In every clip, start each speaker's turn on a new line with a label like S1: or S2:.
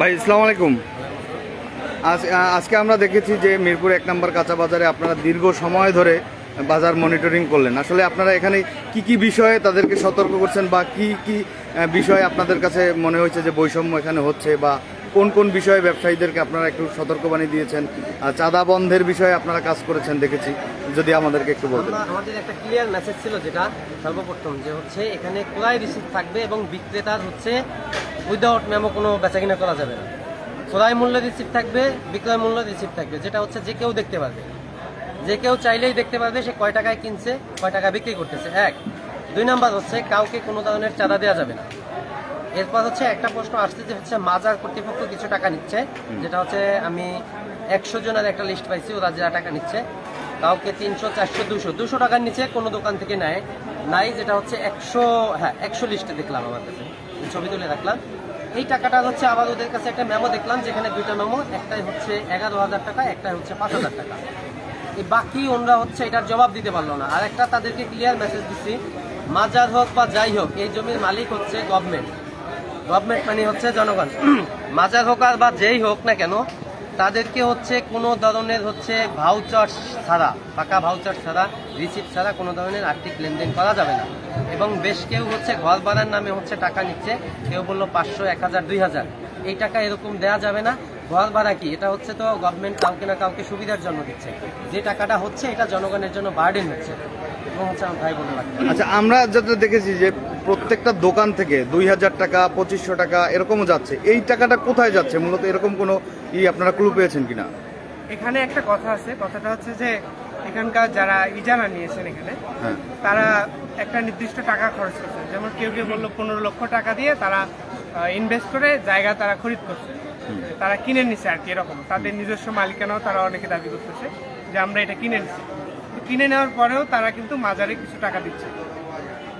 S1: ভাই ইসলাম আলাইকুম। আজ আজকে আমরা দেখেছি যে মিরপুর এক নম্বর কাঁচা বাজারে আপনারা দীর্ঘ সময় ধরে বাজার মনিটরিং করলেন। আসলে আপনারা এখানে কি কি বিষয়ে তাদেরকে সতর্ক করছেন বা কি কি বিষয়ে আপনাদের কাছে মনে হয়েছে যে বৈষম্য এখানে হচ্ছে বা কোন কোন বিষয়ে ব্যবসায়ীদেরকে আপনারা একটু সতর্কবাণী দিয়েছেন? চাঁদা বন্ধের বিষয়ে আপনারা কাজ করেছেন, দেখেছি। যদি আমাদেরকে একটু বলতেন।
S2: আমাদের একটা ক্লিয়ার মেসেজ ছিল যেটা সর্বপ্রথম, যে হচ্ছে এখানে ক্রয় রিসিপ্ট থাকবে এবং বিক্রেতার হচ্ছে উইদাউট মেমো কোনো বেচাকিনা করা যাবে না। ক্রয় মূল্য রিসিপ্ট থাকবে, বিক্রয় মূল্য রিসিপ্ট থাকবে, যেটা হচ্ছে যে কেউ দেখতে পারবে। যে কেউ চাইলেই দেখতে পারবে, সে কয় টাকায় কিনছে, কয় টাকা বিক্রি করতেছে। এক। দুই নাম্বার হচ্ছে কাউকে কোনো ধরনের চাঁদা দেওয়া যাবে না। এরপর হচ্ছে একটা প্রশ্ন আসছে যে হচ্ছে মাজার কর্তৃপক্ষ কিছু টাকা নিচ্ছে। যেটা হচ্ছে আমি একশো জনের একটা লিস্ট পাইছি ওরা যা টাকা নিচ্ছে কাউকে তিনশো চারশো দুশো দুশো টাকার নিচে কোনো দোকান থেকে নেয় নাই যেটা হচ্ছে একশো হ্যাঁ একশো লিস্টে দেখলাম আমার কাছে ছবি তুলে রাখলাম। এই টাকাটা হচ্ছে আবার ওদের কাছে একটা মেমো দেখলাম যেখানে দুইটা মেমো একটাই হচ্ছে এগারো হাজার টাকা একটাই হচ্ছে পাঁচ হাজার টাকা। এই বাকি ওনরা হচ্ছে এটার জবাব দিতে পারল না। আর একটা তাদেরকে ক্লিয়ার মেসেজ দিচ্ছি মাজার হোক বা যাই হোক এই জমির মালিক হচ্ছে গভর্নমেন্ট গভর্নমেন্ট মানে হচ্ছে জনগণ। মাজার হোক আর বা যেই হোক না কেন, তাদেরকে হচ্ছে কোনো ধরনের হচ্ছে ভাউচার ছাড়া, পাকা ভাউচার ছাড়া রিসিপ্ট ছাড়া কোনো ধরনের আর্থিক লেনদেন করা যাবে না। এবং বেশ কেউ হচ্ছে ঘর ভাড়ার নামে হচ্ছে টাকা নিচ্ছে, কেউ বলল পাঁচশো, এক হাজার, দুই হাজার। এই টাকা এরকম দেওয়া যাবে না। ঘর ভাড়া কি? এটা হচ্ছে তো গভর্নমেন্ট কাউকে না কাউকে সুবিধার জন্য দিচ্ছে। যে টাকাটা হচ্ছে, এটা জনগণের জন্য বার্ডেন হচ্ছে। এবং হচ্ছে আমার ভাই লাগবে
S1: আচ্ছা আমরা যেটা দেখেছি যে প্রত্যেকটা দোকান থেকে দুই হাজার টাকা পঁচিশশো টাকা এরকমও যাচ্ছে। এই টাকাটা কোথায় যাচ্ছে? মূলত এরকম কোনো ই আপনারা ক্লু পেয়েছেন কিনা?
S3: এখানে একটা কথা আছে। কথাটা হচ্ছে যে এখানকার যারা ইজারা নিয়েছেন এখানে
S1: হ্যাঁ।
S3: তারা একটা নির্দিষ্ট টাকা খরচ করছে। যেমন কেউ কেউ বলল পনেরো লক্ষ টাকা দিয়ে তারা ইনভেস্ট করে জায়গা তারা খরিদ করছে। তারা কিনে নিছে আর কি এরকম। তাদের নিজস্ব মালিকানাও তারা অনেকে দাবি করতেছে যে আমরা এটা কিনে নিচ্ছি তো কিনে নেওয়ার পরেও তারা কিন্তু মাজারে কিছু টাকা দিচ্ছে।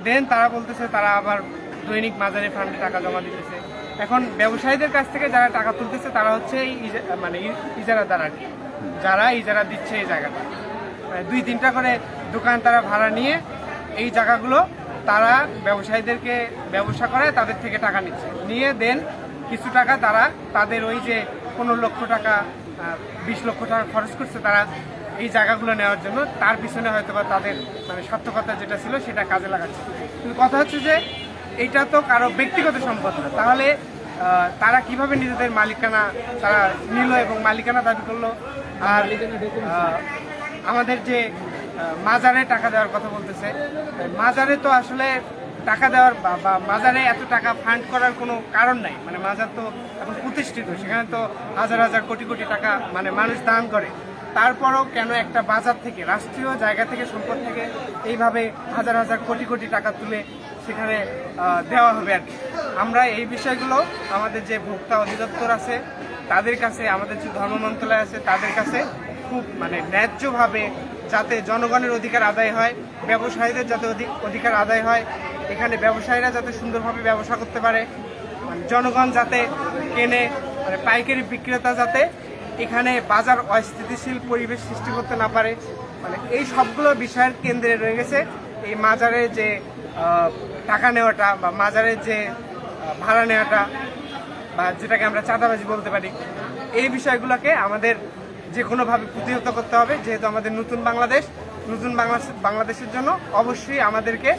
S3: দেন, তারা বলতেছে তারা আবার দৈনিক মাজারে ফান্ডে টাকা জমা দিতেছে। এখন ব্যবসায়ীদের কাছ থেকে যারা টাকা তুলতেছে, তারা হচ্ছে মানে ই- ইজারাদার আর কি যারা ইজারা দিচ্ছে এই জায়গাটা। মানে দুই তিনটা করে দোকান তারা ভাড়া নিয়ে এই জায়গাগুলো তারা ব্যবসায়ীদেরকে ব্যবসা করে তাদের থেকে টাকা নিচ্ছে। নিয়ে দেন কিছু টাকা তারা, তাদের ওই যে পনেরো লক্ষ টাকা বিশ লক্ষ টাকা খরচ করছে, তারা এই জায়গাগুলো নেওয়ার জন্য, তার পিছনে হয়তো বা তাদের মানে সার্থকতা যেটা ছিল সেটা কাজে লাগাচ্ছে। কিন্তু কথা হচ্ছে যে এটা তো কারও ব্যক্তিগত সম্পদ না। তাহলে তারা কীভাবে নিজেদের মালিকানা, তারা নিল এবং মালিকানা দাবি করল? আর আমাদের যে মাজারে টাকা দেওয়ার কথা বলতেছে, মাজারে তো আসলে টাকা দেওয়ার বা মাজারে এত টাকা ফান্ড করার কোনো কারণ নাই। মানে মাজার তো এখন প্রতিষ্ঠিত, সেখানে তো হাজার হাজার কোটি কোটি টাকা মানে মানুষ দান করে। তারপরও কেন একটা বাজার থেকে, রাষ্ট্রীয় জায়গা থেকে সম্পদ থেকে এইভাবে হাজার হাজার কোটি কোটি টাকা তুলে সেখানে দেওয়া হবে আর কি। আমরা এই বিষয়গুলো আমাদের যে ভোক্তা অধিদপ্তর আছে, তাদের কাছে, আমাদের যে ধর্ম মন্ত্রণালয় আছে, তাদের কাছে খুব মানে ন্যায্যভাবে যাতে জনগণের অধিকার আদায় হয়, ব্যবসায়ীদের যাতে অধি- অধিকার আদায় হয়, এখানে ব্যবসায়ীরা যাতে সুন্দরভাবে ব্যবসা করতে পারে জনগণ যাতে কেনে মানে পাইকারি বিক্রেতা যাতে এখানে বাজার অস্থিতিশীল পরিবেশ সৃষ্টি করতে না পারে। মানে এই সবগুলো বিষয়ের কেন্দ্রে রয়ে গেছে। এই মাজারে যে টাকা নেওয়াটা বা মাজারের যে ভাড়া নেওয়াটা বা যেটাকে আমরা চাঁদাবাজি বলতে পারি, এই বিষয়গুলোকে আমাদের যে কোনোভাবে প্রতিহত করতে হবে। যেহেতু আমাদের নতুন বাংলাদেশ নতুন বাংলাদেশ, বাংলাদেশের জন্য অবশ্যই আমাদেরকে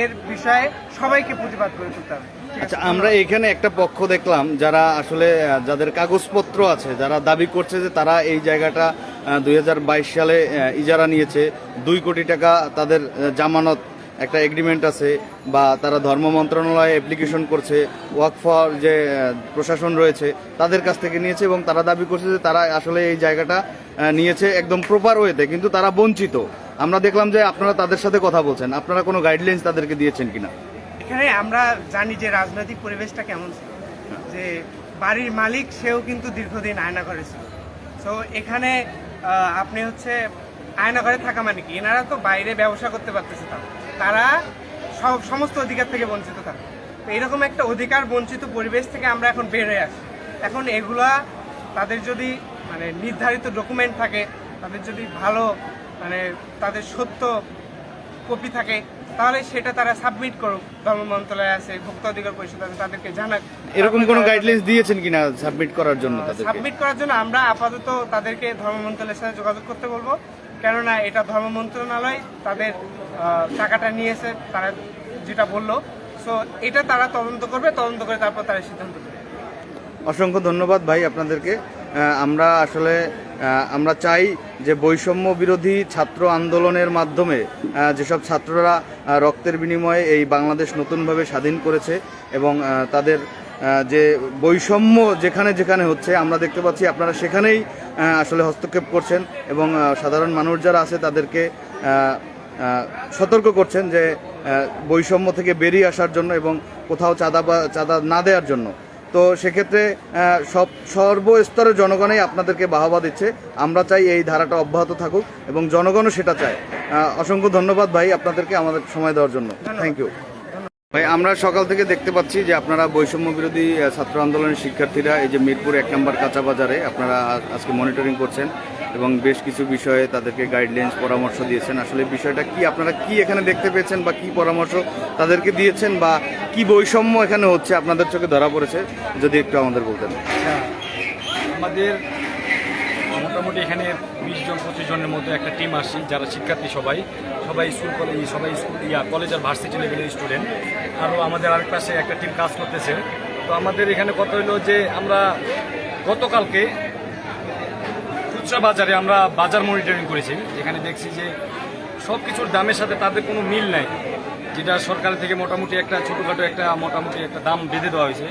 S3: এর বিষয়ে সবাইকে প্রতিবাদ করে তুলতে হবে?
S1: আচ্ছা আমরা এখানে একটা পক্ষ দেখলাম যারা আসলে যাদের কাগজপত্র আছে, যারা দাবি করছে যে তারা এই জায়গাটা দুই হাজার বাইশ সালে ইজারা নিয়েছে। দুই কোটি টাকা তাদের জামানত একটা এগ্রিমেন্ট আছে বা তারা ধর্ম মন্ত্রণালয়ে অ্যাপ্লিকেশন করছে ওয়াকফ যে প্রশাসন রয়েছে, তাদের কাছ থেকে নিয়েছে এবং তারা দাবি করছে যে তারা আসলে এই জায়গাটা নিয়েছে একদম প্রপার ওয়েতে কিন্তু তারা বঞ্চিত। আমরা দেখলাম যে আপনারা তাদের সাথে কথা বলছেন। আপনারা কোনো গাইডলাইন্স তাদেরকে দিয়েছেন কিনা?
S3: এখানে আমরা জানি যে রাজনৈতিক পরিবেশটা কেমন ছিল। যে বাড়ির মালিক সেও কিন্তু দীর্ঘদিন আয়না করেছিল তো এখানে আপনি হচ্ছে আয়না ঘরে থাকা মানে কি? এনারা তো বাইরে ব্যবসা করতে পারতেছে তারা। তারা সব, সমস্ত অধিকার থেকে বঞ্চিত থাকে তো এরকম একটা অধিকার বঞ্চিত পরিবেশ থেকে আমরা এখন বের হয়ে আসি এখন এগুলা তাদের যদি মানে নির্ধারিত ডকুমেন্ট থাকে, তাদের যদি ভালো মানে তাদের সত্য কপি থাকে তাহলে সেটা তারা সাবমিট করুক। ধর্ম মন্ত্রণালয় আছে ভোক্তা অধিকার পরিষদ আছে তাদেরকে জানাক।
S1: এরকম কোনো গাইডলাইন্স দিয়েছেন কিনা সাবমিট করার জন্য
S3: সাবমিট করার জন্য আমরা আপাতত তাদেরকে ধর্ম মন্ত্রণালয়ের সাথে যোগাযোগ করতে বলব। কেননা এটা ধর্ম মন্ত্রণালয় তাদের টাকাটা নিয়েছে তারা যেটা বলল। সো এটা তারা তদন্ত করবে তদন্ত করে তারপর তারা সিদ্ধান্ত দেবে
S1: অসংখ্য ধন্যবাদ ভাই আপনাদেরকে। আমরা আসলে আমরা চাই যে বৈষম্য বিরোধী ছাত্র আন্দোলনের মাধ্যমে যেসব ছাত্ররা রক্তের বিনিময়ে এই বাংলাদেশ নতুনভাবে স্বাধীন করেছে এবং তাদের যে বৈষম্য যেখানে যেখানে হচ্ছে, আমরা দেখতে পাচ্ছি আপনারা সেখানেই আসলে হস্তক্ষেপ করছেন এবং সাধারণ মানুষ যারা আছে তাদেরকে সতর্ক করছেন যে বৈষম্য থেকে বেরিয়ে আসার জন্য এবং কোথাও চাঁদা বা, চাঁদা না দেওয়ার জন্য। তো সেক্ষেত্রে সব সর্বস্তরের জনগণই আপনাদেরকে বাহবা দিচ্ছে। আমরা চাই এই ধারাটা অব্যাহত থাকুক এবং জনগণও সেটা চায়। অসংখ্য ধন্যবাদ ভাই আপনাদেরকে আমাদের সময় দেওয়ার জন্য। থ্যাংক ইউ ভাই আমরা সকাল থেকে দেখতে পাচ্ছি যে আপনারা বৈষম্য বিরোধী ছাত্র আন্দোলনের শিক্ষার্থীরা এই যে মিরপুর এক নম্বর কাঁচা বাজারে আপনারা আজকে মনিটরিং করছেন। এবং বেশ কিছু বিষয়ে তাদেরকে গাইডলাইন্স পরামর্শ দিয়েছেন। আসলে বিষয়টা কি? আপনারা কি এখানে দেখতে পেয়েছেন বা কি পরামর্শ তাদেরকে দিয়েছেন বা কি বৈষম্য এখানে হচ্ছে আপনাদের চোখে ধরা পড়েছে? যদি একটু আমাদের বলতেন।
S4: আচ্ছা আমাদের মোটামুটি এখানে বিশ জন, পঁচিশ জনের মধ্যে একটা টিম আসি যারা শিক্ষার্থী সবাই। সবাই স্কুল কলেজ সবাই স্কুল ইয়া কলেজ আর ভার্সিটি লেভেলের স্টুডেন্ট আরও আমাদের আরেক পাশে একটা টিম কাজ করতেছে। তো আমাদের এখানে কথা হলো যে আমরা গতকালকে খুচরা বাজারে আমরা বাজার মনিটরিং করেছি। যেখানে দেখছি যে সব কিছুর দামের সাথে তাদের কোনো মিল নাই, যেটা সরকারের থেকে মোটামুটি একটা ছোটোখাটো একটা মোটামুটি একটা দাম বেঁধে দেওয়া হয়েছে।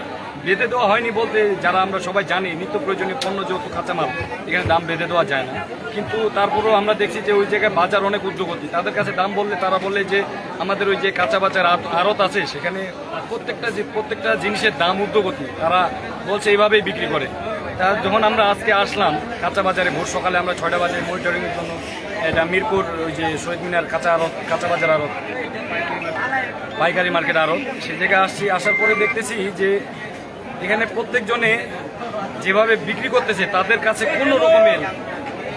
S4: বেঁধে দেওয়া হয়নি বলতে যারা আমরা সবাই জানি, নিত্য প্রয়োজনীয় পণ্য যেহেতু কাঁচামাল, এখানে দাম বেঁধে দেওয়া যায় না। কিন্তু তারপরেও আমরা দেখছি যে ওই জায়গায় বাজার অনেক উদ্যোগতি তাদের কাছে দাম বললে তারা বলে যে আমাদের ওই যে কাঁচা বাজার আড়ত- আছে, সেখানে প্রত্যেকটা যে প্রত্যেকটা জিনিসের দাম উদ্যোগতি তারা বলছে এইভাবেই বিক্রি করে। তা যখন আমরা আজকে আসলাম কাঁচা বাজারে ভোর সকালে আমরা ছয়টা বাজে মনিটরিংয়ের জন্য, এটা মিরপুর ওই যে শহীদ মিনার কাঁচা আড়ত, কাঁচা বাজার আড়ত, পাইকারি মার্কেট আড়ত, সেই জায়গায় আসছি, আসার পরে দেখতেছি যে এখানে প্রত্যেকজনে যেভাবে বিক্রি করতেছে, তাদের কাছে কোনো রকমের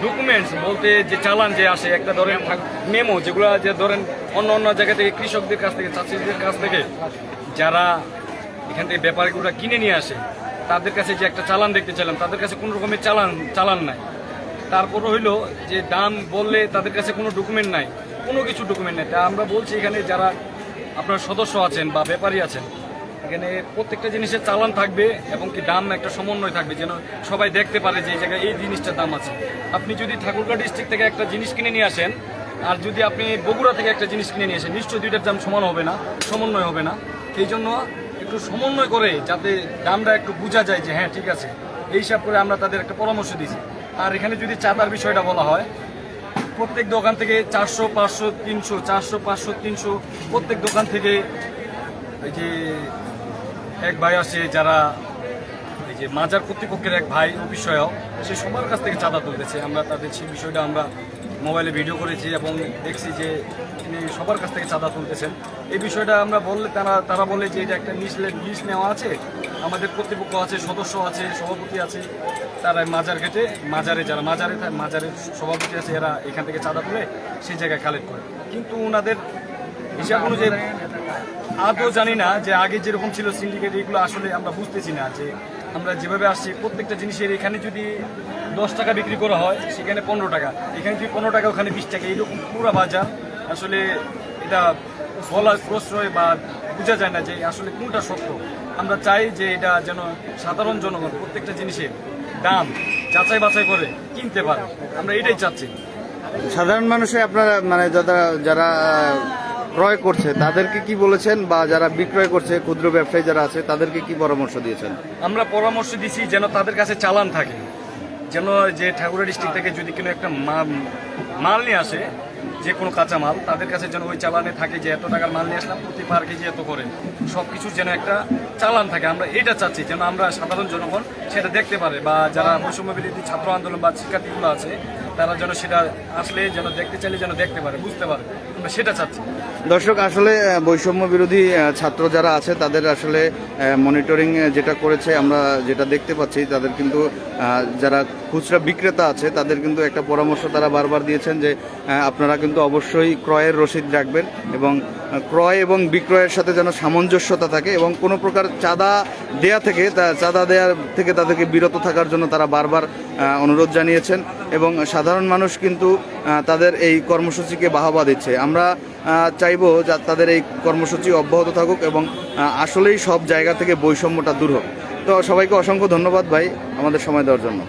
S4: ডকুমেন্টস বলতে যে চালান যে আসে, একটা ধরেন মেমো যেগুলো যে ধরেন অন্য অন্য জায়গা থেকে কৃষকদের কাছ থেকে, চাষিদের কাছ থেকে, যারা এখান থেকে ব্যাপারীগুলো কিনে নিয়ে আসে তাদের কাছে যে একটা চালান দেখতে চাইলাম, তাদের কাছে কোনো রকমের চালান চালান নাই। তারপর হইল যে দাম বললে তাদের কাছে কোনো ডকুমেন্ট নাই, কোনো কিছু ডকুমেন্ট নেই। তা আমরা বলছি এখানে যারা আপনার সদস্য আছেন বা ব্যাপারী আছেন, এখানে প্রত্যেকটা জিনিসের চালান থাকবে এবং কি দাম একটা সমন্বয় থাকবে, যেন সবাই দেখতে পারে যে এই জায়গায় এই জিনিসটার দাম আছে। আপনি যদি ঠাকুরগাঁও ডিস্ট্রিক্ট থেকে একটা জিনিস কিনে নিয়ে আসেন, আর যদি আপনি বগুড়া থেকে একটা জিনিস কিনে নিয়ে আসেন, নিশ্চয়ই দুইটার দাম সমান হবে না, সমন্বয় হবে না। এই জন্য একটু সমন্বয় করে যাতে দামটা একটু বোঝা যায় যে হ্যাঁ ঠিক আছে। এই হিসাব করে আমরা তাদের একটা পরামর্শ দিয়েছি আর এখানে যদি চাঁদার বিষয়টা বলা হয়, প্রত্যেক দোকান থেকে চারশো, পাঁচশো, তিনশো, চারশো, পাঁচশো, তিনশো প্রত্যেক দোকান থেকে এই যে এক ভাই আছে যারা এই যে মাজার কর্তৃপক্ষের এক ভাই সহায়ক, সে সবার কাছ থেকে চাঁদা তুলতেছে। আমরা তাদের সেই বিষয়টা আমরা মোবাইলে ভিডিও করেছি এবং দেখছি যে তিনি সবার কাছ থেকে চাঁদা তুলতেছেন। এই বিষয়টা আমরা বললে তারা তারা বলে যে এটা একটা লিস্ট লিস্ট নেওয়া আছে। আমাদের কর্তৃপক্ষ আছে, সদস্য আছে, সভাপতি আছে। তারা মাজার ঘেটে, মাজারে যারা, মাজারে মাজারের সভাপতি আছে, এরা এখান থেকে চাঁদা তুলে সেই জায়গায় কালেক্ট করে। কিন্তু ওনাদের হিসাব অনুযায়ী, আদৌ জানি না যে আগে যেরকম ছিল সিন্ডিকেট এগুলো আসলে আমরা বুঝতেছি না যে আমরা যেভাবে আসছি, প্রত্যেকটা জিনিসের এখানে যদি দশ টাকা বিক্রি করা হয়, সেখানে পনেরো টাকা। এখানে যদি পনেরো টাকা, ওখানে বিশ টাকা। এইরকম পুরো বাজার। আসলে এটা বলার প্রশ্রয় বা বোঝা যায় না যে আসলে কোনটা সত্য। আমরা চাই যে এটা যেন সাধারণ জনগণ প্রত্যেকটা জিনিসের দাম যাচাই বাছাই করে কিনতে পারে। আমরা এটাই চাচ্ছি।
S1: সাধারণ মানুষে আপনারা মানে যারা যারা ক্রয় করছে, তাদেরকে কি বলেছেন বা যারা বিক্রয় করছে, ক্ষুদ্র ব্যবসায়ী যারা আছে, তাদেরকে কি পরামর্শ দিয়েছেন?
S4: আমরা পরামর্শ দিছি যেন তাদের কাছে চালান থাকে। যেন যে ঠাকুরা ডিস্ট্রিক্ট থেকে যদি কোনো একটা মাল নিয়ে আসে, যে কোনো কাঁচা মাল, তাদের কাছে যেন ওই চালানে থাকে যে এত টাকার মাল নিয়ে আসলাম, প্রতি পার কেজি এত করে। সব কিছুর যেন একটা চালান থাকে। আমরা এটা চাচ্ছি যেন আমরা সাধারণ জনগণ সেটা দেখতে পারে বা যারা বৈষম্য বিরোধী ছাত্র আন্দোলন বা শিক্ষার্থীগুলো আছে, তারা যেন সেটা আসলে যেন দেখতে চাইলে যেন দেখতে পারে, বুঝতে পারে। সেটা চাচ্ছি
S1: দর্শক, আসলে বৈষম্য বিরোধী ছাত্র যারা আছে, তাদের আসলে মনিটরিং যেটা করেছে, আমরা যেটা দেখতে পাচ্ছি, তাদের কিন্তু যারা খুচরা বিক্রেতা আছে, তাদের কিন্তু একটা পরামর্শ তারা বারবার দিয়েছেন যে আপনারা কিন্তু অবশ্যই ক্রয়ের রসিদ রাখবেন এবং ক্রয় এবং বিক্রয়ের সাথে যেন সামঞ্জস্যতা থাকে এবং কোনো প্রকার চাঁদা দেয়া থেকে চাঁদা দেওয়ার থেকে তাদেরকে বিরত থাকার জন্য তারা বারবার অনুরোধ জানিয়েছেন এবং সাধারণ মানুষ কিন্তু তাদের এই কর্মসূচিকে বাহবা দিচ্ছে। আমরা চাইব যা তাদের এই কর্মসূচি অব্যাহত থাকুক এবং আসলেই সব জায়গা থেকে বৈষম্যটা দূর হোক। তো সবাইকে অসংখ্য ধন্যবাদ ভাই আমাদের সময় দেওয়ার জন্য।